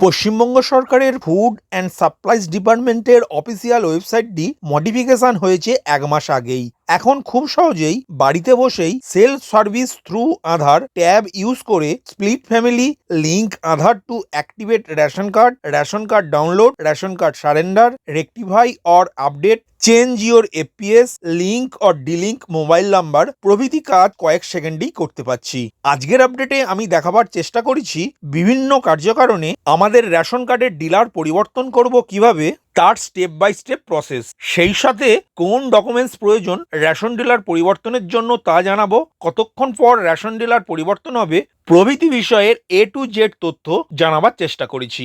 পশ্চিমবঙ্গ সরকারের food and supplies ডিপার্টমেন্টের official ওয়েবসাইটটি মডিফিকেশন হয়েছে এক মাস আগেই। এখন খুব সহজেই বাড়িতে বসেই self service through Aadhaar tab use করে split family link Aadhaar to activate ration card ration card download, ration card surrender, rectify or update, change your APS link or delink mobile number প্রভৃতি কাজ কয়েক সেকেন্ডেই করতে পারছি। আজকের আপডেটে আমি দেখাবার চেষ্টা করেছি বিভিন্ন কার্যকারণে আমাদের রেশন কার্ডের ডিলার পরিবর্তন করব কীভাবে তার স্টেপ বাই স্টেপ প্রসেস সেই সাথে কোন ডকুমেন্টস প্রয়োজন রেশন ডিলার পরিবর্তনের জন্য তা জানাব। কতক্ষণ পর রেশন ডিলার পরিবর্তন হবে, প্রভৃতি বিষয়ের এ টু জেড তথ্য জানাবার চেষ্টা করেছি।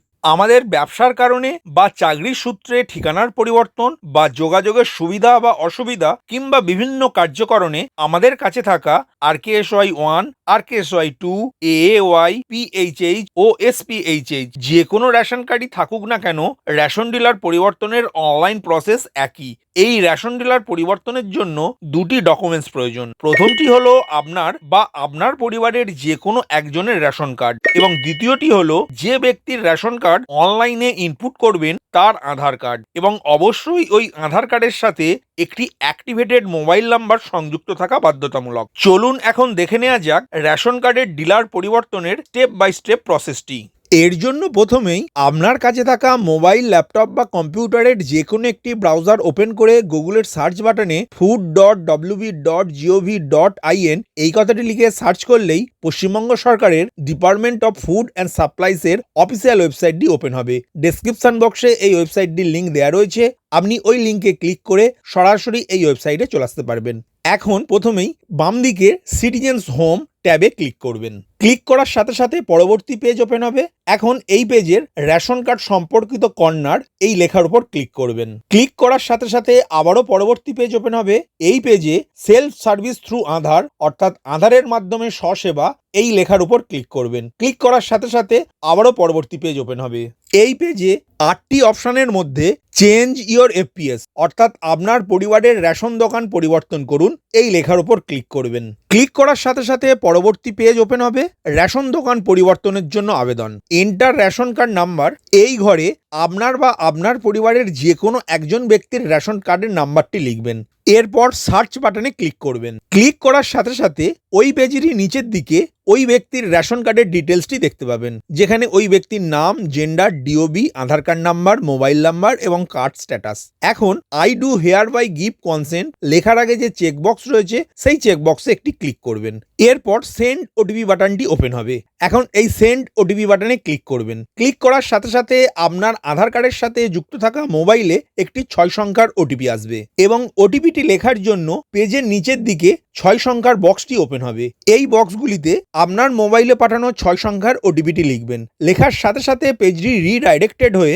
আমাদের ব্যবসার কারণে বা চাকরির সূত্রে ঠিকানার পরিবর্তন বা যোগাযোগের সুবিধা বা অসুবিধা কিংবা বিভিন্ন কার্যকরণে আমাদের কাছে থাকা R K S Y one R K S Y two A Y PHH O SPHH যে কোনো রেশন কার্ডই থাকুক না কেন রেশন ডিলার পরিবর্তনের অনলাইন প্রসেস একই। এই রেশন ডিলার পরিবর্তনের জন্য দুটি ডকুমেন্টস প্রয়োজন। প্রথমটি হলো আপনার বা আপনার পরিবারের যে কোনো একজনের রেশন কার্ড এবং দ্বিতীয়টি হলো যে ব্যক্তির রেশন কার্ড অনলাইনে ইনপুট করবেন তার আধার কার্ড এবং অবশ্যই ওই আধার কার্ডের সাথে একটি অ্যাক্টিভেটেড মোবাইল নাম্বার সংযুক্ত থাকা বাধ্যতামূলক। চলুন এখন দেখে নেওয়া যাক রেশন কার্ডের ডিলার পরিবর্তনের স্টেপ বাই স্টেপ প্রসেসটি এর জন্য প্রথমেই আপনার কাছে থাকা মোবাইল, ল্যাপটপ বা কম্পিউটারের যে কোনো একটি ব্রাউজার ওপেন করে গুগলের সার্চ বাটনে food dot WB dot GOV dot IN এই কথাটি লিখে সার্চ করলেই পশ্চিমবঙ্গ সরকারের ডিপার্টমেন্ট অফ ফুড অ্যান্ড সাপ্লাইসের অফিসিয়াল ওয়েবসাইটটি ওপেন হবে। ডেসক্রিপশন বক্সে এই ওয়েবসাইটটির লিঙ্ক দেওয়া রয়েছে। আপনি ওই লিঙ্কে ক্লিক করে সরাসরি এই ওয়েবসাইটে চলে আসতে পারবেন। এখন প্রথমেই বাম দিকে সিটিজেন্স হোম ট্যাবে ক্লিক করবেন। ক্লিক করার সাথে সাথে পরবর্তী পেজ ওপেন হবে। এখন এই পেজের রেশন কার্ড সম্পর্কিত কর্নার এই লেখার উপর ক্লিক করবেন। ক্লিক করার সাথে সাথে আবারও পরবর্তী পেজ ওপেন হবে। এই পেজে সেলফ সার্ভিস থ্রু আধার অর্থাৎ আধারের মাধ্যমে স্বসেবা এই লেখার উপর ক্লিক করবেন। ক্লিক করার সাথে সাথে আবারও পরবর্তী পেজ ওপেন হবে। এই পেজে আটটি অপশনের মধ্যে চেঞ্জ ইওর এফপিএস, অর্থাৎ আপনার পরিবারের রেশন দোকান পরিবর্তন করুন। এই লেখার উপর ক্লিক করবেন। ক্লিক করার সাথে সাথে পরবর্তী পেজ ওপেন হবে। রেশন দোকান পরিবর্তনের জন্য আবেদন। এন্টার রেশন কার্ড নাম্বার এই ঘরে আপনার বা আপনার পরিবারের যে কোনো একজন ব্যক্তির রেশন কার্ডের নাম্বারটি লিখবেন। এরপর সার্চ বাটনে ক্লিক করবেন। ক্লিক করার সাথে সাথে ওই পেজেরই নিচের দিকে ওই ব্যক্তির রেশন কার্ডের ডিটেলসটি দেখতে পাবেন, যেখানে ওই ব্যক্তির নাম gender DOB Aadhaar card number mobile number এবং কার্ড স্ট্যাটাস এখন I do hereby give consent লেখার আগে যে চেকবক্স রয়েছে, সেই চেকবক্সে একটি ক্লিক করবেন। এরপর সেন্ড ওটিপি বাটনটি ওপেন হবে। এখন এই সেন্ড ওটিপি বাটনে ক্লিক করবেন। ক্লিক করার সাথে সাথে আপনার আধার কার্ডের সাথে যুক্ত থাকা মোবাইলে একটি ছয় সংখ্যার ওটিপি আসবে এবং ওটিপিটি লেখার জন্য পেজের নিচের দিকে ছয় সংখ্যার বক্সটি ওপেন হবে। এই বক্সগুলিতে আপনার মোবাইলে পাঠানো ছয় সংখ্যার ওটিপিটি লিখবেন। লেখার সাথে সাথে পেজটি রিডাইরেক্টেড হয়ে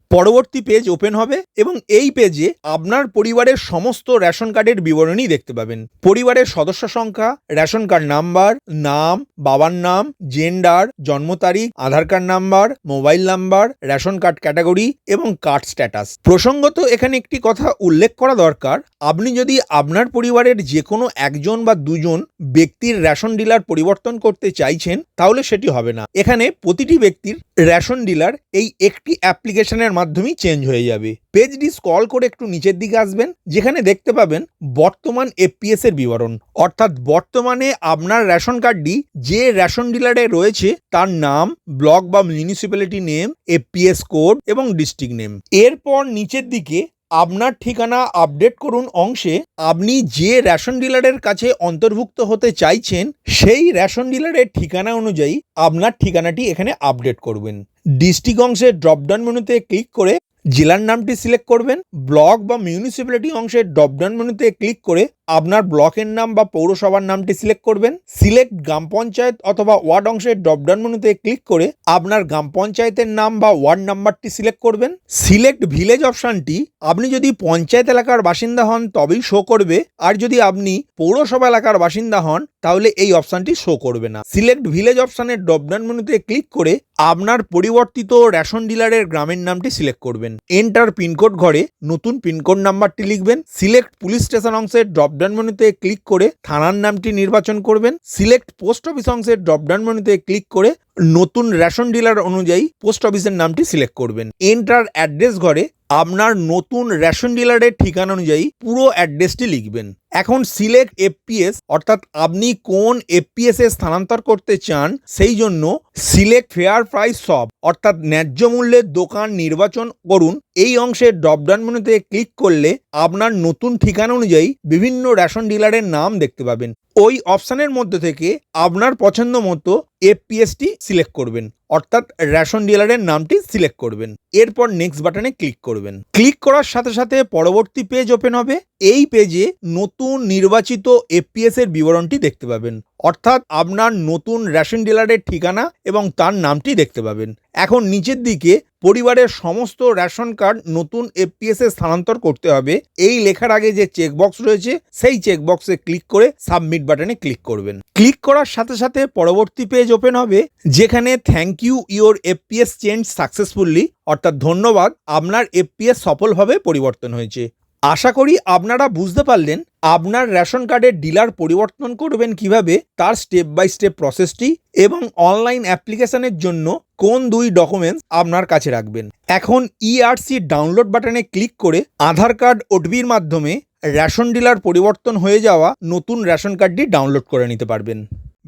পরবর্তী পেজ ওপেন হবে এবং এই পেজে আপনার পরিবারের সমস্ত রেশন কার্ডের বিবরণী দেখতে পাবেন। পরিবারের সদস্য সংখ্যা রেশন কার্ড নাম্বার নাম, বাবার নাম জেন্ডার জন্ম তারিখ, Aadhaar card number mobile number ration card category এবং কার্ড স্ট্যাটাস প্রসঙ্গত এখানে একটি কথা উল্লেখ করা দরকার, আপনি যদি আপনার পরিবারের যে কোনো একজন বা দুজন ব্যক্তির রেশন ডিলার পরিবর্তন করতে চাইছেন, তাহলে সেটি হবে না। এখানে প্রতিটি ব্যক্তির রেশন ডিলার এই একটি অ্যাপ্লিকেশনের মাধ্যমেই চেঞ্জ হয়ে যাবে। পেজটি স্ক্রল করে একটু নিচের দিকে আসবেন, যেখানে দেখতে পাবেন বর্তমান এফপিএস এর বিবরণ। অর্থাৎ বর্তমানে আপনার রেশন কার্ডটি যে রেশন ডিলারে রয়েছে, তার নাম, ব্লক বা মিউনিসিপ্যালিটি নেম এফপিএস কোড এবং ডিস্ট্রিক্ট নেম এরপর নিচের দিকে আপনার ঠিকানা আপডেট করুন অংশে, আপনি যে রেশন ডিলারের কাছে অন্তর্ভুক্ত হতে চাইছেন, সেই রেশন ডিলারের ঠিকানা অনুযায়ী আপনার ঠিকানাটি এখানে আপডেট করবেন। ডিস্ট্রিক্ট অংশের ড্রপডাউন মেনুতে ক্লিক করে জেলার নামটি সিলেক্ট করবেন ব্লক বা মিউনিসিপ্যালিটি অংশের ড্রপডাউন মেনুতে ক্লিক করে আপনার ব্লকের নাম বা পৌরসভার নামটি সিলেক্ট করবেন। সিলেক্ট গ্রাম পঞ্চায়েত অথবা ওয়ার্ড অংশের ড্রপডাউন মেনুতে ক্লিক করে আপনার গ্রাম পঞ্চায়েতের নাম বা ওয়ার্ড নাম্বারটি সিলেক্ট করবেন। সিলেক্ট ভিলেজ অপশনটি আপনি যদি পঞ্চায়েত এলাকার বাসিন্দা হন, তবেই শো করবে। আর যদি আপনি পৌরসভা এলাকার বাসিন্দা হন, তাহলে এই অপশনটি শো করবে না। সিলেক্ট ভিলেজ অপশানের ড্রপডাউন মেনুতে ক্লিক করে আপনার পরিবর্তিত রেশন ডিলারের গ্রামের নামটি সিলেক্ট করবেন। এন্টার পিনকোড ঘরে নতুন পিনকোড নাম্বারটি লিখবেন। সিলেক্ট পুলিশ স্টেশন অংশের ড্রপডাউন মেনুতে ক্লিক করে থানার নামটি নির্বাচন করবেন সিলেক্ট পোস্ট অফিস অংশের ড্রপডাউন মেনুতে ক্লিক করে নতুন রেশন ডিলার অনুযায়ী পোস্ট অফিসের নামটি সিলেক্ট করবেন। এন্টার অ্যাড্রেস ঘরে আপনার নতুন রেশন ডিলারের ঠিকানা অনুযায়ী পুরো অ্যাড্রেসটি লিখবেন। এখন সিলেক্ট এফপিএস অর্থাৎ আপনি কোন এফপিএস এ স্থানান্তর করতে চান, সেই জন্য সিলেক্ট ফেয়ার প্রাইস সব অর্থাৎ ন্যায্য মূল্যের দোকান নির্বাচন করুন। এই অংশের ড্রপডাউন মেনুতে ক্লিক করলে আপনার নতুন ঠিকানা অনুযায়ী বিভিন্ন রেশন ডিলারের নাম দেখতে পাবেন। ওই অপশানের মধ্যে থেকে আপনার পছন্দ মতো এফপিএসটি সিলেক্ট করবেন। অর্থাৎ রেশন ডিলারের নামটি সিলেক্ট করবেন। এরপর নেক্সট বাটনে ক্লিক করবেন। ক্লিক করার সাথে সাথে পরবর্তী পেজ ওপেন হবে। এই পেজে নতুন নির্বাচিত এফপিএস এর বিবরণটি দেখতে পাবেন। অর্থাৎ আপনার নতুন রেশন ডিলারের ঠিকানা এবং তার নামটি দেখতে পাবেন। এখন নিচের দিকে পরিবারের সমস্ত রেশন কার্ড নতুন এফপিএস এ স্থানান্তর করতে হবে। এই লেখার আগে যে চেকবক্স রয়েছে, সেই চেকবক্সে ক্লিক করে সাবমিট বাটনে ক্লিক করবেন। ক্লিক করার সাথে সাথে পরবর্তী পেজ ওপেন হবে, যেখানে thank you your FPS change successfully, অর্থাৎ ধন্যবাদ, আপনার এফপিএস সফলভাবে পরিবর্তন হয়েছে। আশা করি আপনারা বুঝতে পারলেন, আপনার রেশন কার্ডের ডিলার পরিবর্তন করবেন কীভাবে, তার স্টেপ বাই স্টেপ প্রসেসটি এবং অনলাইন অ্যাপ্লিকেশনের জন্য কোন দুই ডকুমেন্টস আপনার কাছে রাখবেন। এখন ইআরসি ডাউনলোড বাটনে ক্লিক করে আধার কার্ড ওটিপির মাধ্যমে রেশন ডিলার পরিবর্তন হয়ে যাওয়া নতুন রেশন কার্ডটি ডাউনলোড করে নিতে পারবেন।